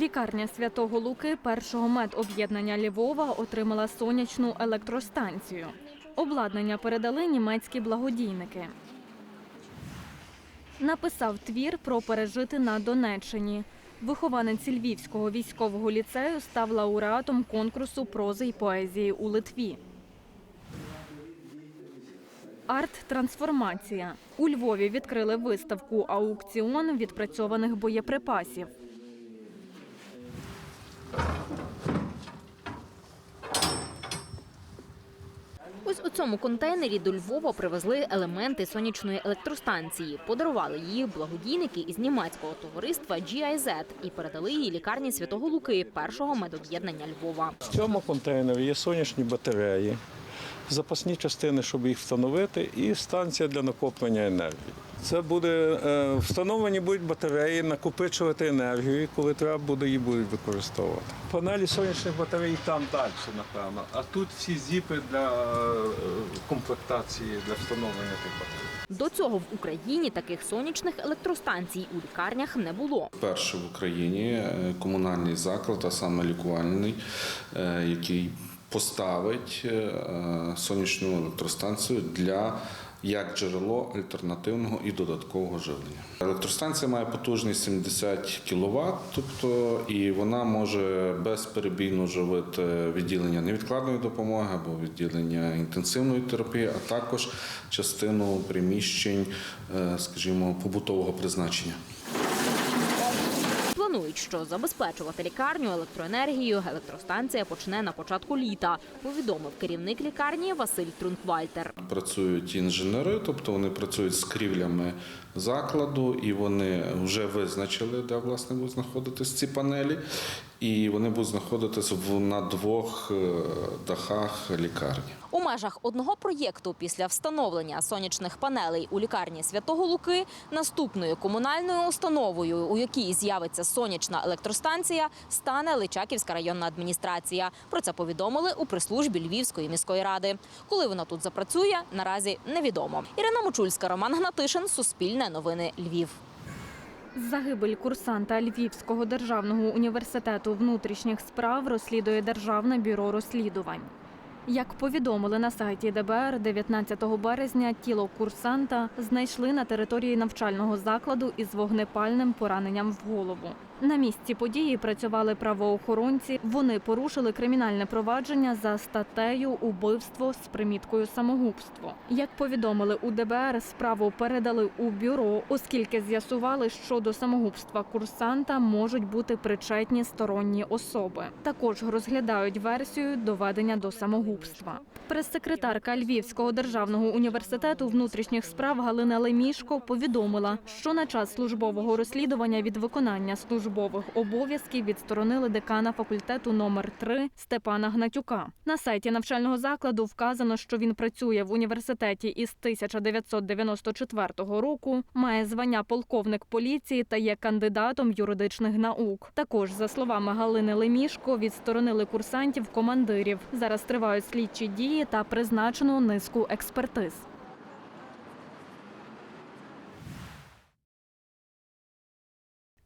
Лікарня Святого Луки першого медоб'єднання Львова отримала сонячну електростанцію. Обладнання передали німецькі благодійники. Написав твір про пережити на Донеччині. Вихованець Львівського військового ліцею став лауреатом конкурсу прози й поезії у Литві. Арт-трансформація. У Львові відкрили виставку аукціон відпрацьованих боєприпасів. Ось у цьому контейнері до Львова привезли елементи сонячної електростанції. Подарували її благодійники із німецького товариства GIZ і передали її лікарні Святого Луки, першого медоб'єднання Львова. В цьому контейнері є сонячні батареї, запасні частини, щоб їх встановити, і станція для накоплення енергії. Це буде е, встановлені будуть батареї, накопичувати енергію, і коли треба буде, її будуть використовувати. Панелі сонячних батарей там далі, напевно. А тут всі зіпи для е, комплектації для встановлення тих батарей. До цього в Україні таких сонячних електростанцій у лікарнях не було. Перше в Україні е, комунальний заклад, а саме лікувальний, е, який поставить е, сонячну електростанцію для як джерело альтернативного і додаткового живлення. Електростанція має потужність 70 кВт, тобто і вона може безперебійно живити відділення невідкладної допомоги або відділення інтенсивної терапії, а також частину приміщень, е, скажімо, побутового призначення. Планують, що забезпечувати лікарню електроенергією електростанція почне на початку літа, повідомив керівник лікарні Василь Трунквальтер. Працюють інженери, тобто вони працюють з крівлями закладу, і вони вже визначили, де власне будуть знаходитись ці панелі, і вони будуть знаходитись на двох е, дахах лікарні. У межах одного проєкту після встановлення сонячних панелей у лікарні Святого Луки наступною комунальною установою, у якій з'явиться сонячна електростанція, стане Личаківська районна адміністрація. Про це повідомили у прес-службі Львівської міської ради. Коли вона тут запрацює, наразі невідомо. Ірина Мочульська, Роман Гнатишин, Суспільне новини Львів. Загибель курсанта Львівського державного університету внутрішніх справ розслідує Державне бюро розслідувань. Як повідомили на сайті ДБР, 19 березня тіло курсанта знайшли на території навчального закладу із вогнепальним пораненням в голову. На місці події працювали правоохоронці. Вони порушили кримінальне провадження за статтею убивство з приміткою самогубство. Як повідомили у ДБР, справу передали у бюро, оскільки з'ясували, що до самогубства курсанта можуть бути причетні сторонні особи. Також розглядають версію доведення до самогубства. Прес-секретарка Львівського державного університету внутрішніх справ Галина Лемішко повідомила, що на час службового розслідування від виконання службових обов'язків відсторонили декана факультету номер 3 Степана Гнатюка. На сайті навчального закладу вказано, що він працює в університеті із 1994 року, має звання полковник поліції та є кандидатом юридичних наук. Також, за словами Галини Лемішко, відсторонили курсантів командирів. Зараз тривають слідчі дії та призначено низку експертиз.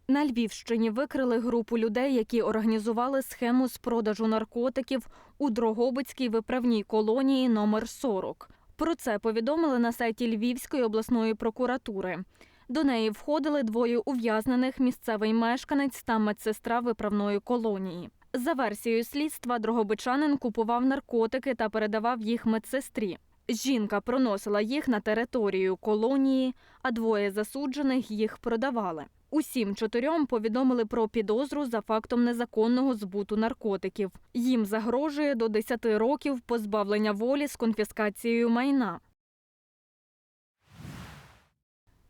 На Львівщині викрили групу людей, які організували схему з продажу наркотиків у Дрогобицькій виправній колонії номер 40. Про це повідомили на сайті Львівської обласної прокуратури. До неї входили двоє ув'язнених місцевий мешканець та медсестра виправної колонії. За версією слідства, дрогобичанин купував наркотики та передавав їх медсестрі. Жінка проносила їх на територію колонії, а двоє засуджених їх продавали. Усім чотирьом повідомили про підозру за фактом незаконного збуту наркотиків. Їм загрожує до 10 років позбавлення волі з конфіскацією майна.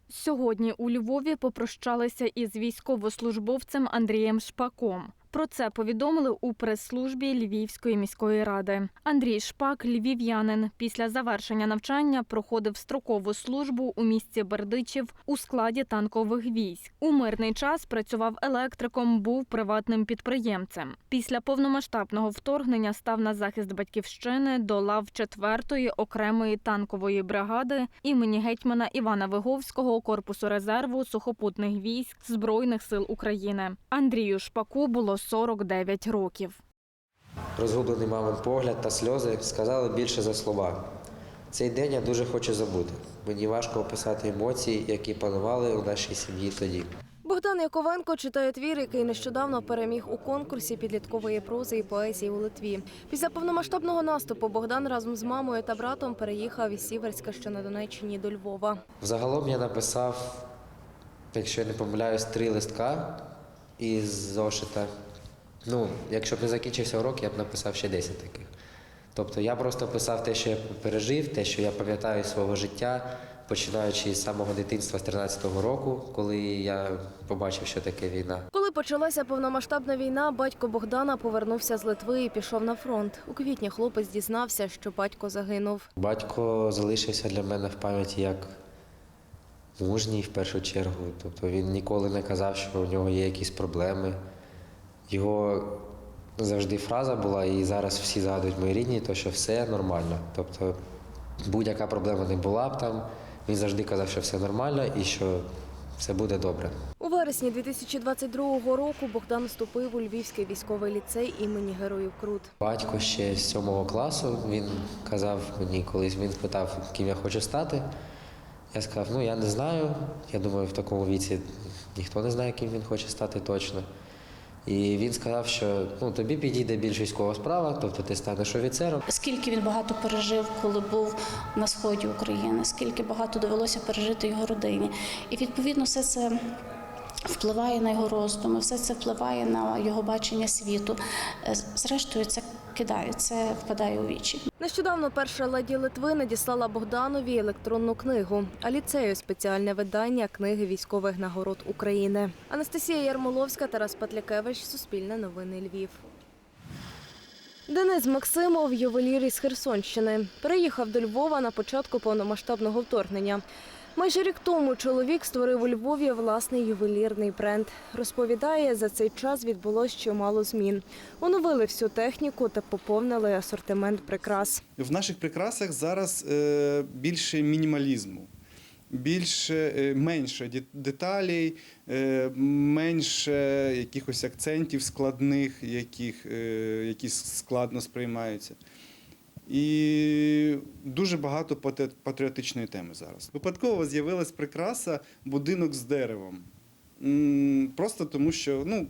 Сьогодні у Львові попрощалися із військовослужбовцем Андрієм Шпаком. Про це повідомили у прес-службі Львівської міської ради. Андрій Шпак, львів'янин, після завершення навчання проходив строкову службу у місті Бердичів у складі танкових військ. У мирний час працював електриком, був приватним підприємцем. Після повномасштабного вторгнення став на захист батьківщини до лав 4-ї окремої танкової бригади імені гетьмана Івана Виговського корпусу резерву сухопутних військ Збройних сил України. Андрію Шпаку було 49 років. Розгублений мамин погляд та сльози сказали більше за слова. Цей день я дуже хочу забути. Мені важко описати емоції, які панували у нашій сім'ї тоді. Богдан Яковенко читає твір, який нещодавно переміг у конкурсі підліткової прози і поезії у Литві. Після повномасштабного наступу Богдан разом з мамою та братом переїхав із Сіверська, що на Донеччині, до Львова. Взагалом я написав, якщо я не помиляюсь, три листка із зошита. Ну, якщо б не закінчився урок, я б написав ще 10 таких. Тобто я просто писав те, що я пережив, те, що я пам'ятаю з свого життя, починаючи з самого дитинства з 13-го року, коли я побачив, що таке війна. Коли почалася повномасштабна війна, батько Богдана повернувся з Литви і пішов на фронт. У квітні хлопець дізнався, що батько загинув. Батько залишився для мене в пам'яті як мужній в першу чергу. Тобто він ніколи не казав, що у нього є якісь проблеми. Його завжди фраза була, і зараз всі згадують мої рідні, то що все нормально. Тобто будь-яка проблема не була б там. Він завжди казав, що все нормально і що все буде добре. У вересні 2022 року Богдан вступив у Львівський військовий ліцей імені Героїв Крут. Батько ще з сьомого класу він казав мені колись, він спитав, ким я хочу стати. Я сказав, ну я не знаю. Я думаю, в такому віці ніхто не знає, ким він хоче стати точно. І він сказав, що ну, тобі підійде більш військова справа, тобто ти станеш офіцером. Скільки він багато пережив, коли був на сході України, скільки багато довелося пережити його родині. І відповідно все це впливає на його роздуми, все це впливає на його бачення світу. Е, Зрештою, це кидає, це впадає у вічі. Нещодавно перша леді Литви надіслала Богданові електронну книгу, а ліцею спеціальне видання книги військових нагород України. Анастасія Ярмоловська, Тарас Патлякевич, Суспільне новини Львів. Денис Максимов, ювелір із Херсонщини, переїхав до Львова на початку повномасштабного вторгнення. Майже рік тому чоловік створив у Львові власний ювелірний бренд. Розповідає, за цей час відбулось чимало змін. Оновили всю техніку та поповнили асортимент прикрас. В наших прикрасах зараз е, більше мінімалізму, більше е, менше деталей, е, менше якихось акцентів складних, яких, які складно сприймаються. І дуже багато патріотичної теми зараз. Випадково з'явилась прикраса будинок з деревом. Просто тому, що ну,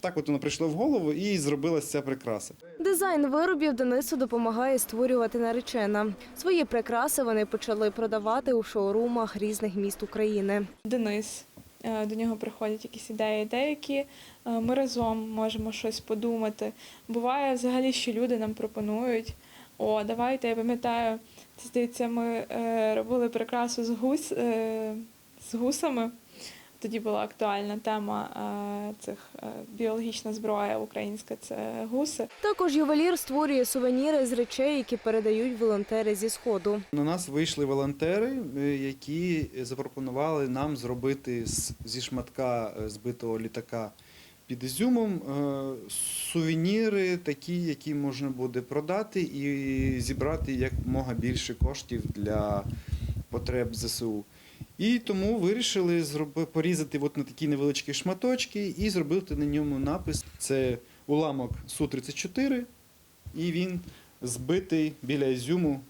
так от воно прийшло в голову і зробилася ця прикраса. Дизайн виробів Денису допомагає створювати наречена. Свої прикраси вони почали продавати у шоурумах різних міст України. Денис. Е, До нього приходять якісь ідеї, деякі е, ми разом можемо щось подумати. Буває взагалі, що люди нам пропонують. О, давайте, я пам'ятаю, це здається, ми е, робили прикрасу з гус е, з гусами. Тоді була актуальна тема е, цих е, біологічна зброя українська це гуси. Також ювелір створює сувеніри з речей, які передають волонтери зі сходу. На нас вийшли волонтери, які запропонували нам зробити з- зі шматка збитого літака під Ізюмом е, сувеніри, такі, які можна буде продати і зібрати якомога більше коштів для потреб ЗСУ. І тому вирішили порізати от на такі невеличкі шматочки і зробити на ньому напис. Це уламок Су-34, і він збитий біля Ізюму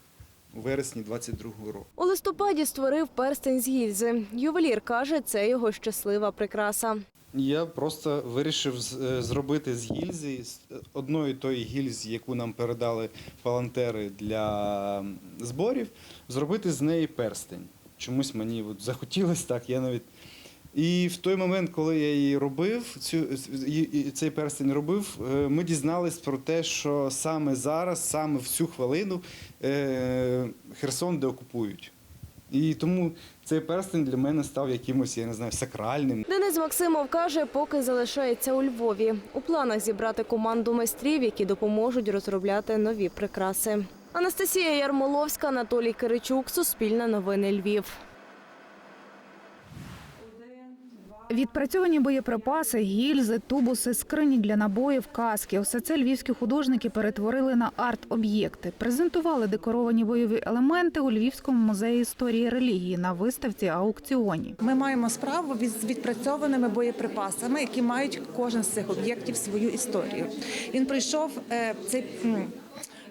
у вересні 22-го року. У листопаді створив перстень з гільзи. Ювелір каже, це його щаслива прикраса. Я просто вирішив е, зробити з гільзи, з одної тої гільзи, яку нам передали волонтери для зборів, зробити з неї перстень. Чомусь мені от захотілося так, я навіть. І в той момент, коли я її робив, цю, цей перстень робив, е, ми дізнались про те, що саме зараз, саме в цю хвилину, е, Херсон деокупують. І тому цей перстень для мене став якимось, я не знаю, сакральним. Денис Максимов каже, поки залишається у Львові. У планах зібрати команду майстрів, які допоможуть розробляти нові прикраси. Анастасія Ярмоловська, Анатолій Киричук, Суспільне новини Львів. Відпрацьовані боєприпаси, гільзи, тубуси, скрині для набоїв, каски. Усе це львівські художники перетворили на арт-об'єкти. Презентували декоровані бойові елементи у Львівському музеї історії релігії на виставці аукціоні. Ми маємо справу з відпрацьованими боєприпасами, які мають кожен з цих об'єктів свою історію. Він пройшов е, цей,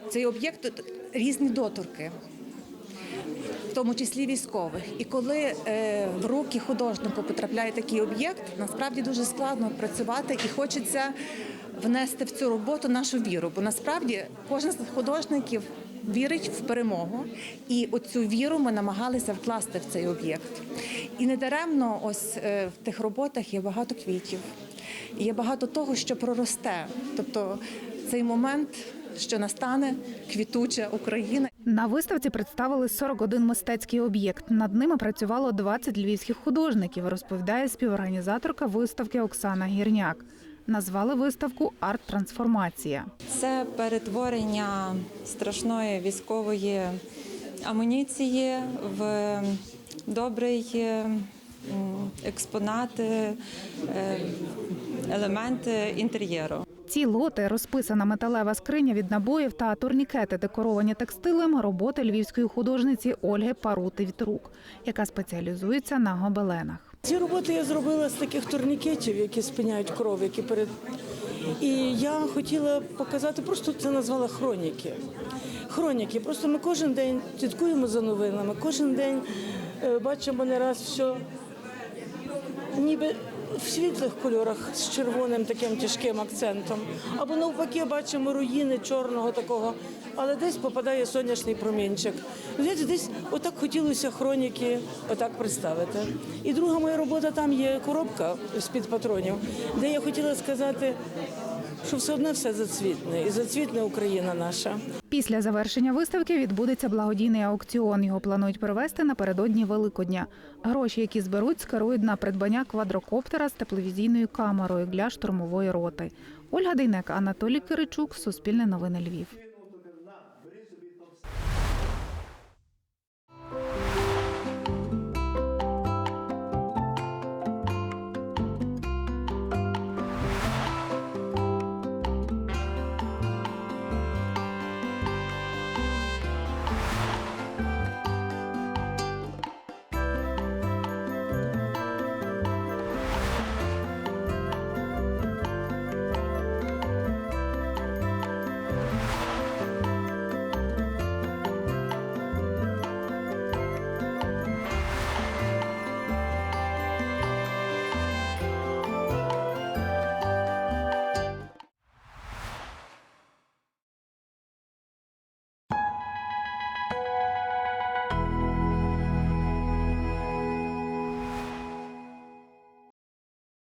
цей об'єкт різні доторки. В тому числі військових, і коли е, в руки художнику потрапляє такий об'єкт, насправді дуже складно працювати і хочеться внести в цю роботу нашу віру. Бо насправді кожен з художників вірить в перемогу, і оцю віру ми намагалися вкласти в цей об'єкт. І недаремно ось е, в тих роботах є багато квітів, є багато того, що проросте. Тобто цей момент, що настане квітуча Україна. На виставці представили 41 мистецький об'єкт. Над ними працювало 20 львівських художників, розповідає співорганізаторка виставки Оксана Гірняк. Назвали виставку Арт-трансформація. Це перетворення страшної військової амуніції в добрий е, м, експонат, е, елемент інтер'єру. Ці лоти, розписана металева скриня від набоїв та турнікети, декоровані текстилем, роботи львівської художниці Ольги Парути Вітрук, яка спеціалізується на гобеленах. Ці роботи я зробила з таких турнікетів, які спиняють кров, які перед. І я хотіла показати, просто це назвала хроніки. Хроніки. Просто ми кожен день слідкуємо за новинами, кожен день е, бачимо не раз все ніби в світлих кольорах з червоним таким тяжким акцентом. Або навпаки бачимо руїни чорного такого, але десь попадає сонячний промінчик. Знаєте, десь отак хотілося хроніки отак представити. І друга моя робота там є коробка з-під патронів, де я хотіла сказати, що все одно все зацвітне, і зацвітне Україна наша. Після завершення виставки відбудеться благодійний аукціон. Його планують провести напередодні Великодня. Гроші, які зберуть, скерують на придбання квадрокоптера з тепловізійною камерою для штурмової роти. Ольга Дейнек, Анатолій Киричук, Суспільне новини Львів.